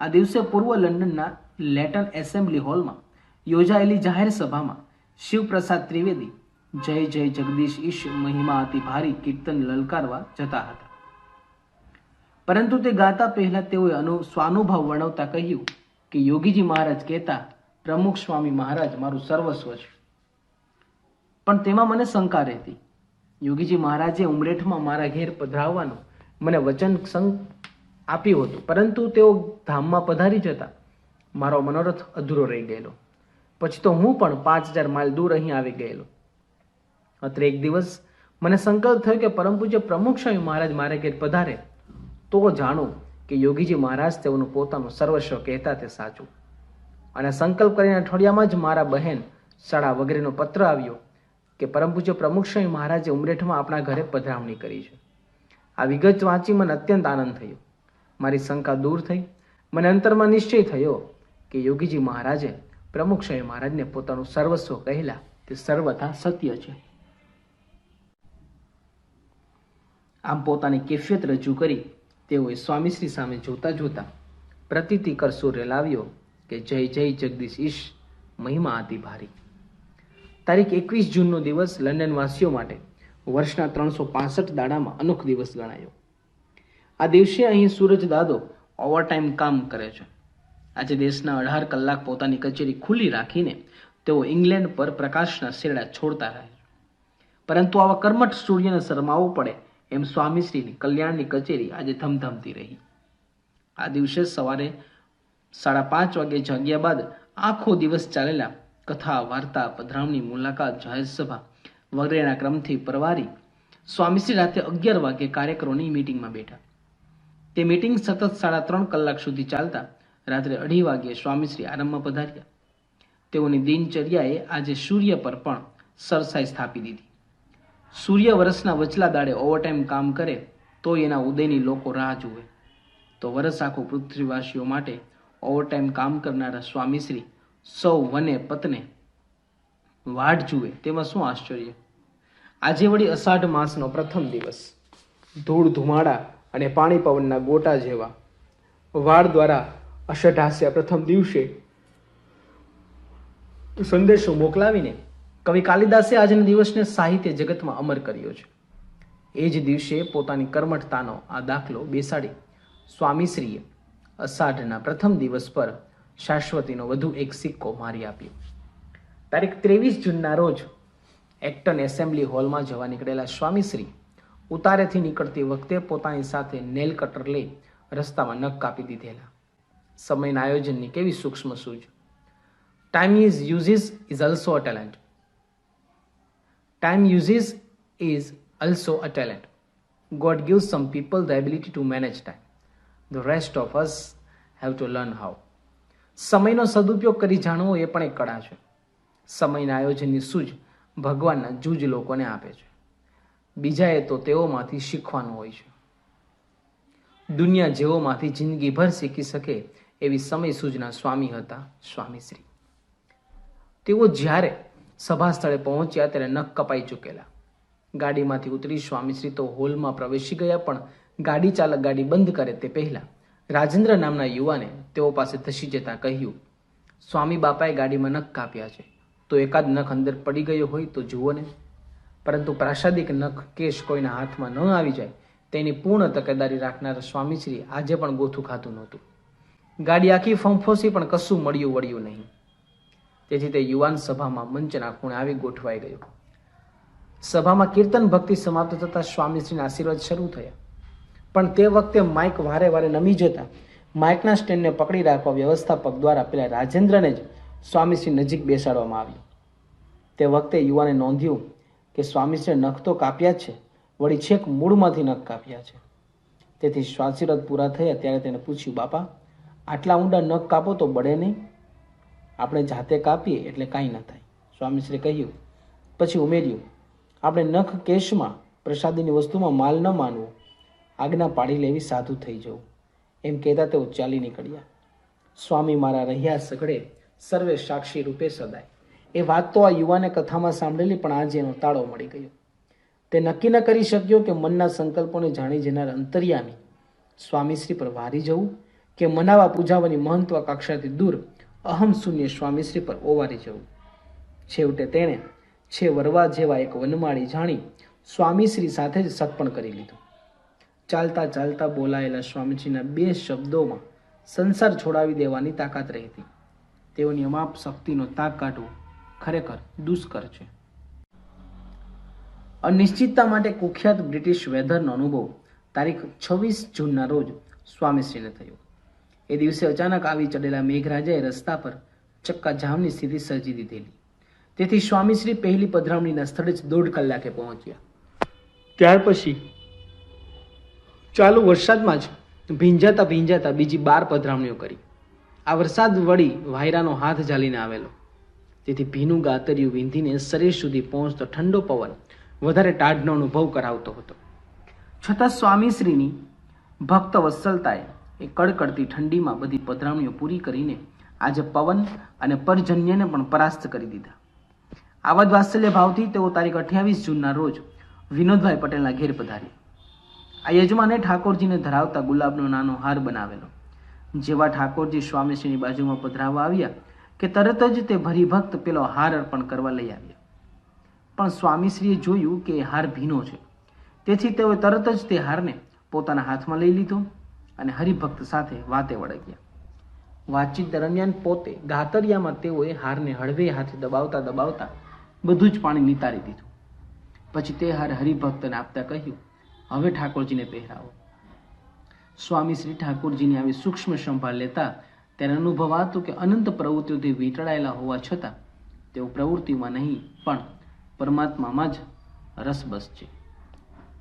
આ દિવસે પૂર્વ લંડનના લેટન એસેમ્બલી હોલમાં યોજાયેલી જાહેર સભામાં શિવપ્રસાદ ત્રિવેદી, જય જય જગદીશ ઈશ મહિમા અતિ ભારી કીર્તન લલકારવા જતા હતા. પરંતુ તે ગાતા પહેલા તેઓએ અનુ સ્વાનુભાવ વર્ણવતા કહ્યું કે યોગીજી મહારાજ કહેતા, પ્રમુખ સ્વામી મહારાજ મારું સર્વસ્વ છે. પણ તેમાં મને શંકા રહેતી. યોગીજી મહારાજે ઉમરેઠમાં મારા ઘેર પધરાવવાનું મને વચન આપ્યું હતું. પરંતુ તેઓ ધામમાં પધારી જતા મારો મનોરથ અધૂરો રહી ગયેલો. પછી તો હું પણ પાંચ હજાર માઇલ દૂર અહીં આવી ગયેલો. અત્રે એક દિવસ મને સંકલ્પ થયો કે પરમ પૂજ્ય પ્રમુખ સ્વામી મહારાજ મારે ઘેર પધારે. તો જાણું કે યોગીજી મહારાજ તેઓનું પોતાનું સર્વસ્વ કહેતા તે સાચું. અને સંકલ્પ કરીને અઠવાડિયામાં જ મારા બહેન શાળા વગેરેનો પત્ર આવ્યો કે પરમ પૂજ્ય પ્રમુખ સ્વામી મહારાજે ઉમરેઠમાં આપણા ઘરે પધરામણી કરી છે. આ વિગત વાંચી મને અત્યંત આનંદ થયો. મારી શંકા દૂર થઈ. મને અંતરમાં નિશ્ચય થયો કે યોગીજી મહારાજે પ્રમુખશાહી મહારાજને પોતાનું સર્વસ્વ કહેલા. તે સર્વથા સત્ય છે. આમ પોતાની કેફિયત રજૂ કરી તેઓએ સ્વામીશ્રી સામે જોતા જોતા પ્રતીતિ કર સૂર્ય લાવ્યો કે જય જય જગદીશ ઈશ, મહિમા હતી ભારી. તારીખ એકવીસ જૂનનો દિવસ લંડનવાસીઓ માટે વર્ષના ત્રણસો પાસઠ દાડામાં અનોખ દિવસ ગણાયો. આ દિવસે અહીં સૂરજ દાદો ઓવરટાઈમ કામ કરે છે. આજે દેશના અઢાર કલાક પોતાની કચેરી ખુલ્લી રાખીને તેઓ ઇંગ્લેન્ડ પર પ્રકાશના શેરડા છોડતા રહે છે. પરંતુ આવા કર્મઠ સૂર્યને શરમાવવું પડે એમ સ્વામીશ્રીની કલ્યાણની કચેરી આજે ધમધમતી રહી. આ દિવસે સવારે સાડા પાંચ વાગે જાગ્યા બાદ આખો દિવસ ચાલેલા કથા, વાર્તા, પધરામણી, મુલાકાત જાહેર સભા વગેરેના ક્રમથી પરવારી સ્વામીશ્રી રાતે અગિયાર વાગે કાર્યકરોની મીટિંગમાં બેઠા. તે મીટિંગ સતત સાડા ત્રણ કલાક સુધી ચાલતા રાત્રે અઢી વાગ્યે સ્વામીશ્રી આરંભમાં પધાર્યા. તેઓની દિનચર્યાએ આજે સૂર્ય પર પણ સરસાઈ સ્થાપી દીધી. સૂર્ય વરસના વચલા દાડે ઓવરટાઈમ કામ કરે તો એના ઉદયની લોકો રાહ જુએ. તો વરસ આખું પૃથ્વીવાસીઓ માટે ઓવરટાઈમ કામ કરનારા સ્વામીશ્રી સૌ વને પતને વાટ જુએ, તેમાં શું આશ્ચર્ય? આજે વળી અષાઢ માસનો પ્રથમ દિવસ. ધૂળ ધુમાડા અને પાણી પવનના ગોટા જેવા. વાળ દ્વારા અષઢાસ્ય પ્રથમ દિવસે સંદેશો મોકલાવીને કવિ કાલિદાસે આજના દિવસને સાહિત્ય જગતમાં અમર કર્યો છે. એ જ દિવસે પોતાની કર્મઠતાનો આ દાખલો બેસાડી સ્વામીશ્રીએ અષાઢના પ્રથમ દિવસ પર શાશ્વતીનો વધુ એક સિક્કો મારી આપ્યો. તારીખ ત્રેવીસ જૂનના રોજ એક્ટન એસેમ્બલી હોલમાં જવા નીકળેલા સ્વામીશ્રી ઉતારેથી નીકળતી વખતે પોતાની સાથે નેલ કટર લઈ રસ્તામાં નખ કાપી દીધેલા. સમયના આયોજનની કેવી સૂક્ષ્મ સૂઝ. Time is uses is also a talent time uses is also a talent God give some people the ability to manage time the rest of us have to learn how સમયનો સદુપયોગ કરી જાણવો એ પણ એક કળા છે. સમયના આયોજનની સૂઝ ભગવાનના જૂજ લોકોને આપે છે. બીજાએ તો તેઓમાંથી શીખવાનું હોય છે. દુનિયા જેઓમાંથી જિંદગીભર શીખી શકે એવી સમય સૂચના સ્વામી હતા સ્વામીશ્રી. તેઓ જ્યારે સભા સ્થળે પહોંચ્યા ત્યારે નખ કપાઈ ચૂકેલા. ગાડીમાંથી ઉતરી સ્વામીશ્રી તો હોલમાં પ્રવેશી ગયા પણ ગાડી ચાલક ગાડી બંધ કરે તે પહેલા રાજેન્દ્ર નામના યુવાને તેઓ પાસે ધસી જતા કહ્યું, સ્વામી બાપાએ ગાડીમાં નખ કાપ્યા છે. તો એકાદ નખ અંદર પડી ગયો હોય તો જુઓ ને. પરંતુ પ્રાસાદિક નખ કેશ કોઈના હાથમાં ન આવી જાય, તેની પૂર્ણ તકેદારી રાખનારા સ્વામીશ્રી આજે પણ ગોથું ખાતું નહોતું. ગાડી આખી ફંફોસી પણ કશું મળ્યું વળ્યું નહીં. તેથી તે યુવાન સભામાં મંચના ખૂણે આવી ગોઠવાઈ ગયો. સભામાં કીર્તન ભક્તિ સમાપ્ત થતા સ્વામીશ્રીના આશીર્વાદ શરૂ થયા. પણ તે વખતે માઇક વારે વારે નમી જતા માઇકના સ્ટેન્ડને પકડી રાખવા વ્યવસ્થાપક દ્વારા પેલા રાજેન્દ્રને જ સ્વામીશ્રી નજીક બેસાડવામાં આવ્યું તે વખતે યુવાને નોંધ્યું કે સ્વામીશ્રીએ નખ તો કાપ્યા છે, વળી છેક મૂળમાંથી નખ કાપ્યા છે. તેથી શ્વાસીરથ પૂરા થયા ત્યારે તેને પૂછ્યું, બાપા, આટલા ઊંડા નખ કાપો તો બળે નહીં? આપણે જાતે કાપીએ એટલે કાંઈ ન થાય. સ્વામીશ્રી કહ્યું, પછી ઉમેર્યું, આપણે નખ કેશમાં, પ્રસાદીની વસ્તુમાં માલ ન માનવો. આજ્ઞા પાડી લેવી સાધુ થઈ જવું. એમ કહેતા તેઓ ચાલી નીકળ્યા. સ્વામી મારા રહ્યા સઘળે સર્વે સાક્ષી રૂપે સદાય. એ વાત તો આ યુવાને કથામાં સાંભળેલી, પણ આજે એનો તાળો મળી ગયો. તે નક્કી ન કરી શક્યો કે મનના સંકલ્પોને જાણી જનાર અંતર્યામી સ્વામીશ્રી પર વારી જવું કે મનાવા પૂજાવાની મહત્વાકાંક્ષાથી દૂર અહમ શૂન્ય સ્વામીશ્રી પર ઓવારી જવું. છેવટે તેણે છે વરવા જેવા એક વનમાળી જાણી સ્વામીશ્રી સાથે જ સત્પણ કરી લીધું. ચાલતા ચાલતા બોલાયેલા સ્વામીજીના બે શબ્દોમાં સંસાર છોડાવી દેવાની તાકાત રહી હતી. તેઓની અમાપ શક્તિનો તાક કાઢવો ખરેખર દુષ્કર છે. અનિશ્ચિતતા માટે કુખ્યાત બ્રિટિશ વેધરનો અનુભવ તારીખ છવ્વીસ જૂનના રોજ સ્વામીશ્રીને થયો. એ દિવસે અચાનક આવી ચડેલા મેઘરાજાએ રસ્તા પર ચક્કા જામની સ્થિતિ સર્જી દીધેલી. તેથી સ્વામીશ્રી પહેલી પધરામણીના સ્થળે જ દોઢ કલાકે પહોંચ્યા. ત્યાર પછી ચાલુ વરસાદમાં જ ભીંજાતા ભીંજાતા બીજી બાર પધરામણીઓ કરી. આ વરસાદ વળી વાયરાનો હાથ ઝાલીને આવેલો. તેથી ભીનું ગાતરિયું વીંધીને શરીર સુધી પહોંચતો ઠંડો પવન વધારે ટાઢનો અનુભવ કરાવતો હતો. છતાં સ્વામીશ્રીની ભક્ત વત્સલતાએ એ કડકડતી ઠંડીમાં બધી પધરામણીઓ પૂરી કરીને આજે પવન અને પરજન્યને પણ પરાસ્ત કરી દીધા. આવા જ વાત્સલ્ય ભાવથી તેઓ તારીખ અઠ્યાવીસ જૂનના રોજ વિનોદભાઈ પટેલના ઘેર પધાર્યા. આ યજમાને ઠાકોરજીને ધરાવતા ગુલાબનો નાનો હાર બનાવેલો. જેવા ઠાકોરજી સ્વામીશ્રીની બાજુમાં પધરાવવા આવ્યા કે તરત જ તે ભરીભક્ત પેલો હાર અર્પણ કરવા લઈ આવ્યા. પણ સ્વામીશ્રીએ જોયું કે હાર ભીનો છે. તેથી તેઓએ તરત જ તે હારને પોતાના હાથમાં લઈ લીધો અને હરિભક્ત સાથે વાતે વળગ્યા. વાતચીત દરમિયાન પોતે ગાતરિયામાં તેઓએ હારને હળવે હાથે દબાવતા દબાવતા બધું જ પાણી નિતારી દીધું. પછી તે હાર હરિભક્તને આપતા કહ્યું, હવે ઠાકોરજીને પહેરાવો. સ્વામી શ્રી ઠાકોરજીની આવી સૂક્ષ્મ સંભાળ લેતા તેને અનુભવાતું કે અનંત પ્રવૃત્તિઓથી વીંટળાયેલા હોવા છતાં તેઓ પ્રવૃત્તિમાં નહીં, પણ પરમાત્મામાં જ રસબસ છે.